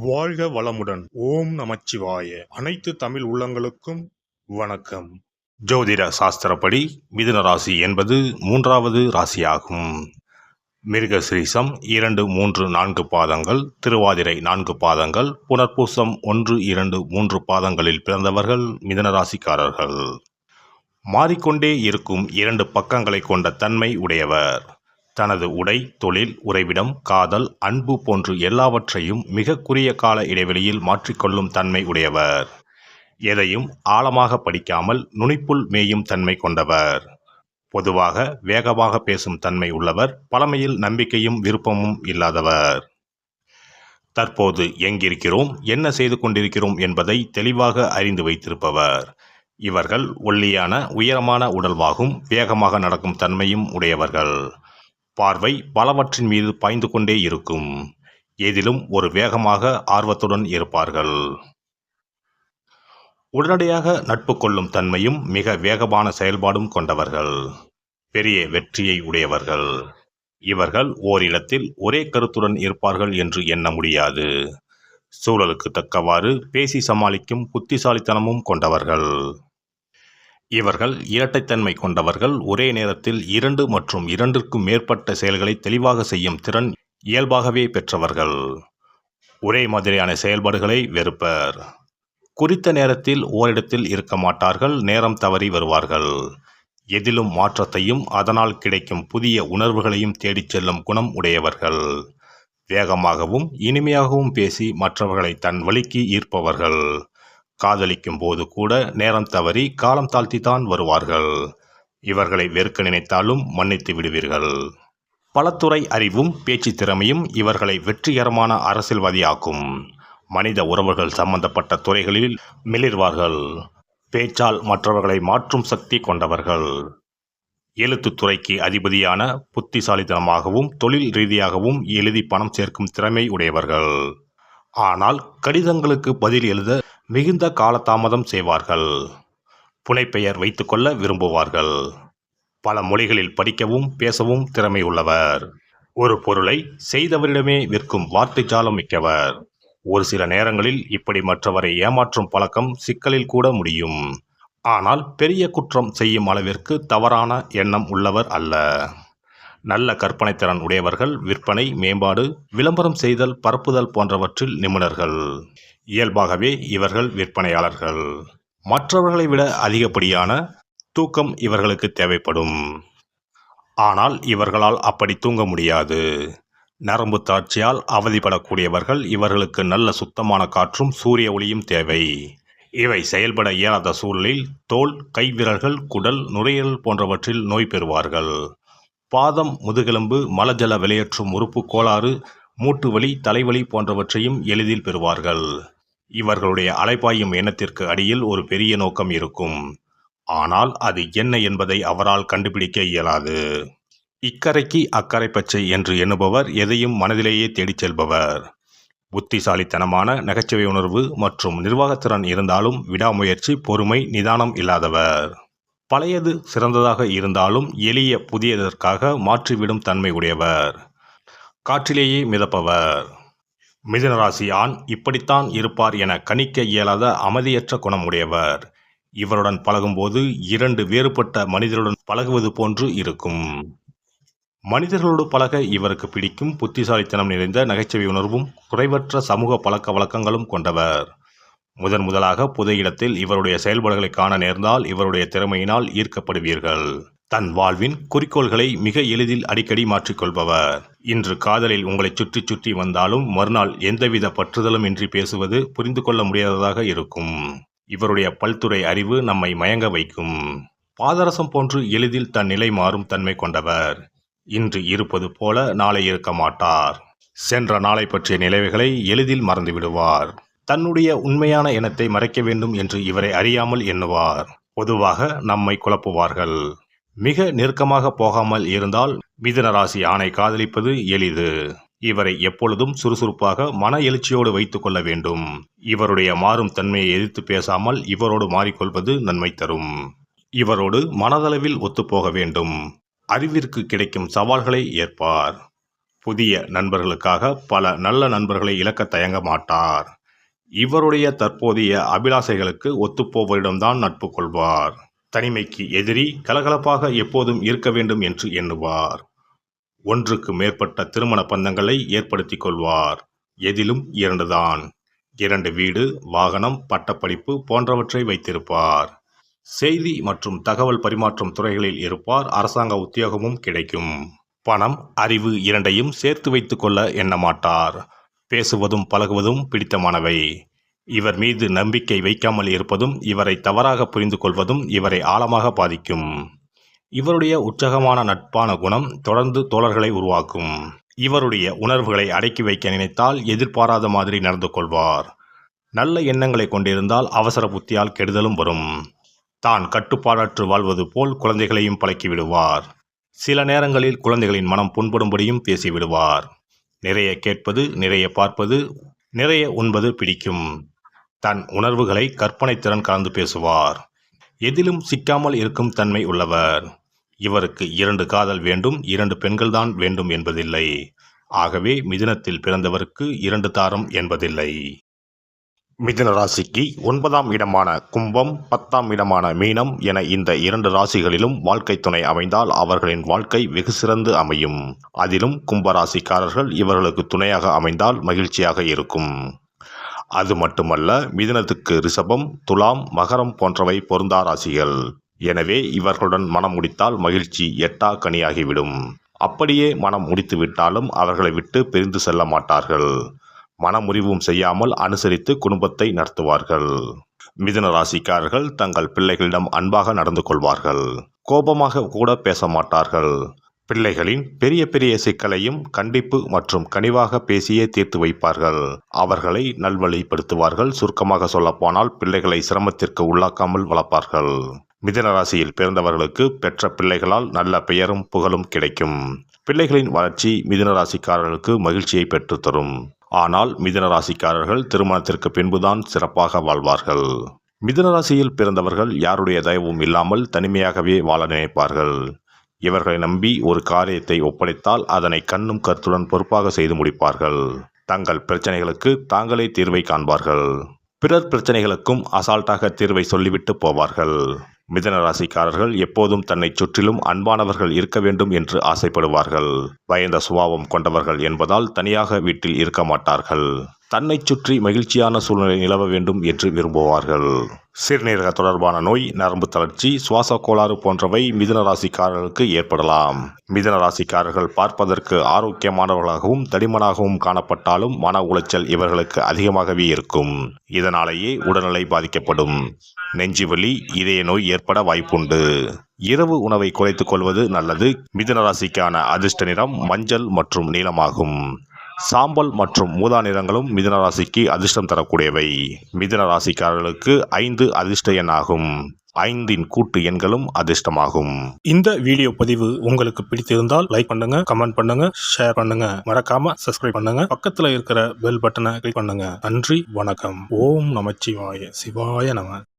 வாழ்க வளமுடன். ஓம் நமச்சிவாய. அனைத்து தமிழ் உள்ளங்களுக்கும் வணக்கம். ஜோதிட சாஸ்திரப்படி மிதுன ராசி என்பது மூன்றாவது ராசியாகும். மிருகசிரீசம் இரண்டு மூன்று நான்கு பாதங்கள் திருவாதிரை நான்கு பாதங்கள் புனர்பூசம் ஒன்று இரண்டு மூன்று பாதங்களில் பிறந்தவர்கள் மிதுன ராசிக்காரர்கள். மாறிக்கொண்டே இருக்கும் இரண்டு பக்கங்களை கொண்ட தன்மை உடையவர். தனது உடை தொழில் உறைவிடம் காதல் அன்பு போன்று எல்லாவற்றையும் மிக குறுகிய கால இடைவெளியில் மாற்றிக்கொள்ளும் தன்மை உடையவர். எதையும் ஆழமாக படிக்காமல் நுனிப்புள் மேயும் தன்மை கொண்டவர். பொதுவாக வேகமாக பேசும் தன்மை உள்ளவர் பழமையில் நம்பிக்கையும் விருப்பமும் இல்லாதவர். தற்போது எங்கிருக்கிறோம் என்ன செய்து கொண்டிருக்கிறோம் என்பதை தெளிவாக அறிந்து வைத்திருப்பவர். இவர்கள் ஒல்லியான உயரமான உடல்வாகும் வேகமாக நடக்கும் தன்மையும் உடையவர்கள். பார்வை பலவற்றின் மீது பாய்ந்து கொண்டே இருக்கும். எதிலும் ஒரு வேகமாக ஆர்வத்துடன் இருப்பார்கள். உடனடியாக நட்பு கொள்ளும் தன்மையும் மிக வேகமான செயல்பாடும் கொண்டவர்கள். பெரிய வெற்றியை உடையவர்கள். இவர்கள் ஓரிடத்தில் ஒரே கருத்துடன் இருப்பார்கள் என்று எண்ண முடியாது. சூழலுக்கு தக்கவாறு பேசி சமாளிக்கும் புத்திசாலித்தனமும் கொண்டவர்கள். இவர்கள் இரட்டைத்தன்மை கொண்டவர்கள். ஒரே நேரத்தில் இரண்டு மற்றும் இரண்டிற்கும் மேற்பட்ட செயல்களை தெளிவாக செய்யும் திறன் இயல்பாகவே பெற்றவர்கள். ஒரே மாதிரியான செயல்பாடுகளை வெறுப்பர். குறித்த நேரத்தில் ஓரிடத்தில் இருக்க மாட்டார்கள் நேரம் தவறி வருவார்கள். எதிலும் மாற்றத்தையும் அதனால் கிடைக்கும் புதிய உணர்வுகளையும் தேடிச் செல்லும் குணம் உடையவர்கள். வேகமாகவும் இனிமையாகவும் பேசி மற்றவர்களை தன் வழிக்கு ஈர்ப்பவர்கள். காதலிக்கும் போது கூட நேரம் தவறி காலம் தாழ்த்தித்தான் வருவார்கள். இவர்களை வெறுக்க நினைத்தாலும் மன்னித்து விடுவீர்கள். பலத்துறை அறிவும் பேச்சு திறமையும் இவர்களை வெற்றிகரமான அரசியல்வாதியாக்கும். மனித உறவுகள் சம்பந்தப்பட்ட துறைகளில் மிளிர்வார்கள். பேச்சால் மற்றவர்களை மாற்றும் சக்தி கொண்டவர்கள். எழுத்துத்துறைக்கு அதிபதியான புத்திசாலித்தனமாகவும் தொழில் ரீதியாகவும் எழுதி பணம் சேர்க்கும் திறமை உடையவர்கள். ஆனால் கடிதங்களுக்கு பதில் எழுத மிகுந்த காலதாமதம் செய்வார்கள். புனைப்பெயர் வைத்துக்கொள்ள விரும்புவார்கள். பல மொழிகளில் படிக்கவும் பேசவும் திறமை உள்ளவர். ஒரு பொருளை செய்தவரிடமே விற்கும் வார்த்தை ஜாலம் மிக்கவர். ஒரு சில நேரங்களில் இப்படி மற்றவரை ஏமாற்றும் பழக்கம் சிக்கலில் கூட முடியும். ஆனால் பெரிய குற்றம் செய்யும் அளவிற்கு தவறான எண்ணம் உள்ளவர் அல்ல. நல்ல கற்பனைத்திறன் உடையவர்கள் விற்பனை மேம்பாடு விளம்பரம் செய்தல் பரப்புதல் போன்றவற்றில் நிபுணர்கள். இயல்பாகவே இவர்கள் விற்பனையாளர்கள். மற்றவர்களை விட அதிகப்படியான தூக்கம் இவர்களுக்கு தேவைப்படும். ஆனால் இவர்களால் அப்படி தூங்க முடியாது. நரம்பு தாட்சியால் அவதிப்படக்கூடியவர்கள் இவர்களுக்கு நல்ல சுத்தமான காற்றும் சூரிய ஒளியும் தேவை. இவை செயல்பட இயலாத சூழலில் தோல் கைவிரல்கள் குடல் நுரையீரல் போன்றவற்றில் நோய் பெறுவார்கள். பாதம் முதுகெலும்பு மலஜல வெளியேற்றும் உறுப்பு கோளாறு மூட்டு வலி தலைவலி போன்றவற்றையும் எளிதில் பெறுவார்கள். இவர்களுடைய அலைப்பாயும் எண்ணத்திற்கு அடியில் ஒரு பெரிய நோக்கம் இருக்கும். ஆனால் அது என்ன என்பதை அவரால் கண்டுபிடிக்க இயலாது. இக்கரைக்கு அக்கறை பச்சை என்று எண்ணுபவர் எதையும் மனதிலேயே தேடிச் செல்பவர். புத்திசாலித்தனமான நகைச்சுவை உணர்வு மற்றும் நிர்வாகத்திறன் இருந்தாலும் விடாமுயற்சி பொறுமை நிதானம் இல்லாதவர். பழையது சிறந்ததாக இருந்தாலும் எளிய புதியதற்காக மாற்றிவிடும் தன்மை உடையவர். காற்றிலேயே மிதப்பவர். மிதனராசி ஆண் இப்படித்தான் இருப்பார் என கணிக்க இயலாத அமைதியற்ற குணம் உடையவர். இவருடன் பழகும்போது இரண்டு வேறுபட்ட மனிதருடன் பழகுவது போன்று இருக்கும். மனிதர்களோடு பழக இவருக்கு பிடிக்கும் புத்திசாலித்தனம் நிறைந்த நகைச்சுவை உணர்வும் குறைவற்ற சமூக பழக்க வழக்கங்களும் கொண்டவர். முதன் முதலாக புது இடத்தில் இவருடைய செயல்பாடுகளை காண நேர்ந்தால் இவருடைய திறமையினால் ஈர்க்கப்படுவீர்கள். தன் வாழ்வின் குறிக்கோள்களை மிக எளிதில் அடிக்கடி மாற்றிக்கொள்பவர். இன்று காதலில் உங்களை சுற்றி சுற்றி வந்தாலும் மறுநாள் எந்தவித பற்றுதலும் இன்றி பேசுவது புரிந்து கொள்ள முடியாததாக இருக்கும். இவருடைய பல்துறை அறிவு நம்மை மயங்க வைக்கும். பாதரசம் போன்று எளிதில் தன் நிலை மாறும் தன்மை கொண்டவர். இன்று இருப்பது போல நாளை இருக்க மாட்டார். சென்ற நாளை பற்றிய நிலைவுகளை எளிதில் மறந்துவிடுவார். தன்னுடைய உண்மையான எண்ணத்தை மறைக்க வேண்டும் என்று இவரை அறியாமல் எண்ணுவார். பொதுவாக நம்மை குழப்புவார்கள். மிக நெருக்கமாக போகாமல் இருந்தால் மிதுன ராசி ஆணை காதலிப்பது எளிது. இவரை எப்பொழுதும் சுறுசுறுப்பாக மன எழுச்சியோடு வைத்துக் கொள்ள வேண்டும். இவருடைய மாறும் தன்மையை எதிர்த்து பேசாமல் இவரோடு மாறிக்கொள்வது நன்மை தரும். இவரோடு மனதளவில் ஒத்துப்போக வேண்டும். அறிவிற்கு கிடைக்கும் சவால்களை ஏற்பார். புதிய நண்பர்களுக்காக பல நல்ல நண்பர்களை இழக்க தயங்க மாட்டார். இவருடைய தற்போதைய அபிலாசைகளுக்கு ஒத்துப்போவரிடம்தான் நட்பு கொள்வார் தனிமைக்கு எதிரி கலகலப்பாக எப்போதும் இருக்க வேண்டும் என்று எண்ணுவார். ஒன்றுக்கு மேற்பட்ட திருமண பந்தங்களை ஏற்படுத்திக் கொள்வார். எதிலும் இரண்டுதான். இரண்டு வீடு வாகனம் பட்டப்படிப்பு போன்றவற்றை வைத்திருப்பார். செய்தி மற்றும் தகவல் பரிமாற்றம் துறைகளில் இருப்பார். அரசாங்க உத்தியோகமும் கிடைக்கும். பணம் அறிவு இரண்டையும் சேர்த்து வைத்துக்கொள்ள எண்ணமாட்டார். பேசுவதும் பழகுவதும் பிடித்தமானவை. இவர் மீது நம்பிக்கை வைக்காமல் இருப்பதும் இவரை தவறாக புரிந்து கொள்வதும் இவரை ஆழமாக பாதிக்கும். இவருடைய உற்சாகமான நட்பான குணம் தொடர்ந்து தோழர்களை உருவாக்கும். இவருடைய உணர்வுகளை அடக்கி வைக்க நினைத்தால் எதிர்பாராத மாதிரி நடந்து கொள்வார். நல்ல எண்ணங்களை கொண்டிருந்தால் அவசர புத்தியால் கெடுதலும் வரும். தான் கட்டுப்பாடற்று வாழ்வது போல் குழந்தைகளையும் பழக்கி விடுவார். சில நேரங்களில் குழந்தைகளின் மனம் புண்படும்படியும் பேசிவிடுவார் நிறைய கேட்பது நிறைய பார்ப்பது நிறைய உண்பது பிடிக்கும். தன் உணர்வுகளை கற்பனை திறன் கலந்து பேசுவார். எதிலும் சிக்காமல் இருக்கும் தன்மை உள்ளவர். இவருக்கு இரண்டு காதல் வேண்டும் இரண்டு பெண்கள்தான் வேண்டும் என்பதில்லை. ஆகவே மிதுனத்தில் பிறந்தவருக்கு இரண்டு தாரம் என்பதில்லை. மிதுன ராசிக்கு ஒன்பதாம் இடமான கும்பம் பத்தாம் இடமான மீனம் என இந்த இரண்டு ராசிகளிலும் வாழ்க்கை துணை அமைந்தால் அவர்களின் வாழ்க்கை வெகு சிறந்து அமையும். அதிலும் கும்ப ராசிக்காரர்கள் இவர்களுக்கு துணையாக அமைந்தால் மகிழ்ச்சியாக இருக்கும். அது மட்டுமல்ல மிதுனத்துக்கு ரிஷபம் துலாம் மகரம் போன்றவை பொருந்தா ராசிகள். எனவே இவர்களுடன் மனம் முடித்தால் மகிழ்ச்சி எட்டா கனியாகிவிடும். அப்படியே மனம் முடித்து விட்டாலும் அவர்களை விட்டு பிரிந்து செல்ல மாட்டார்கள். மனமுறிவும் செய்யாமல் அனுசரித்து குடும்பத்தை நடத்துவார்கள். மிதுன ராசிக்காரர்கள் தங்கள் பிள்ளைகளிடம் அன்பாக நடந்து கொள்வார்கள். கோபமாக கூட பேச மாட்டார்கள். பிள்ளைகளின் பெரிய பெரிய சிக்கலையும் கண்டிப்பு மற்றும் கனிவாக பேசியே தீர்த்து வைப்பார்கள். அவர்களை நல்வழிப்படுத்துவார்கள். சுருக்கமாக சொல்லப்போனால் பிள்ளைகளை சிரமத்திற்கு உள்ளாக்காமல் வளர்ப்பார்கள். மிதன ராசியில் பிறந்தவர்களுக்கு பெற்ற பிள்ளைகளால் நல்ல பெயரும் புகழும் கிடைக்கும். பிள்ளைகளின் வளர்ச்சி மிதுன ராசிக்காரர்களுக்கு மகிழ்ச்சியை பெற்றுத்தரும். ஆனால் மிதுன ராசிக்காரர்கள் திருமணத்திற்கு பின்புதான் சிறப்பாக வாழ்வார்கள். மிதுன ராசியில் பிறந்தவர்கள் யாருடைய தயவும் இல்லாமல் தனிமையாகவே வாழ நினைப்பார்கள். இவர்களை நம்பி ஒரு காரியத்தை ஒப்படைத்தால் அதனை கண்ணும் கருத்துடன் பொறுப்பாக செய்து முடிப்பார்கள். தங்கள் பிரச்சனைகளுக்கு தாங்களே தீர்வை காண்பார்கள். பிறர் பிரச்சனைகளுக்கும் அசால்ட்டாக தீர்வை சொல்லிவிட்டு போவார்கள். மிதன ராசிக்காரர்கள் எப்போதும் தன்னை சுற்றிலும் அன்பானவர்கள் இருக்க வேண்டும் என்று ஆசைப்படுவார்கள். பயந்த சுபாவம் கொண்டவர்கள் என்பதால் தனியாக வீட்டில் இருக்க மாட்டார்கள். தன்னை சுற்றி மகிழ்ச்சியான சூழ்நிலை நிலவ வேண்டும் என்று விரும்புவார்கள். சிறுநீரக தொடர்பான நோய் நரம்பு தளர்ச்சி சுவாச கோளாறு போன்றவை மிதுன ராசிக்காரர்களுக்கு ஏற்படலாம். மிதுன ராசிக்காரர்கள் பார்ப்பதற்கு ஆரோக்கியமானவர்களாகவும் தடிமனாகவும் காணப்பட்டாலும் மன உளைச்சல் இவர்களுக்கு அதிகமாகவே இருக்கும். இதனாலேயே உடல்நிலை பாதிக்கப்படும். நெஞ்சுவலி இதய நோய் ஏற்பட வாய்ப்புண்டு. இரவு உணவை குறைத்துக் கொள்வது நல்லது. மிதுன ராசிக்கான அதிர்ஷ்ட நிறம் மஞ்சள் மற்றும் நீளமாகும் சாம்பல் மற்றும் மூதா நிறங்களும் மிதுன ராசிக்கு அதிர்ஷ்டம் தரக்கூடியவை. மிதுன ராசிக்காரர்களுக்கு ஐந்து அதிர்ஷ்ட எண்ணாகும். ஐந்தின் கூட்டு எண்களும் அதிர்ஷ்டமாகும். இந்த வீடியோ பதிவு உங்களுக்கு பிடித்திருந்தால் லைக் பண்ணுங்க கமெண்ட் பண்ணுங்க ஷேர் பண்ணுங்க. மறக்காம சப்ஸ்கிரைப் பண்ணுங்க. பக்கத்துல இருக்கிற பெல் பட்டனை கிளிக் பண்ணுங்க. நன்றி வணக்கம். ஓம் நமச்சிவாய. சிவாய நம.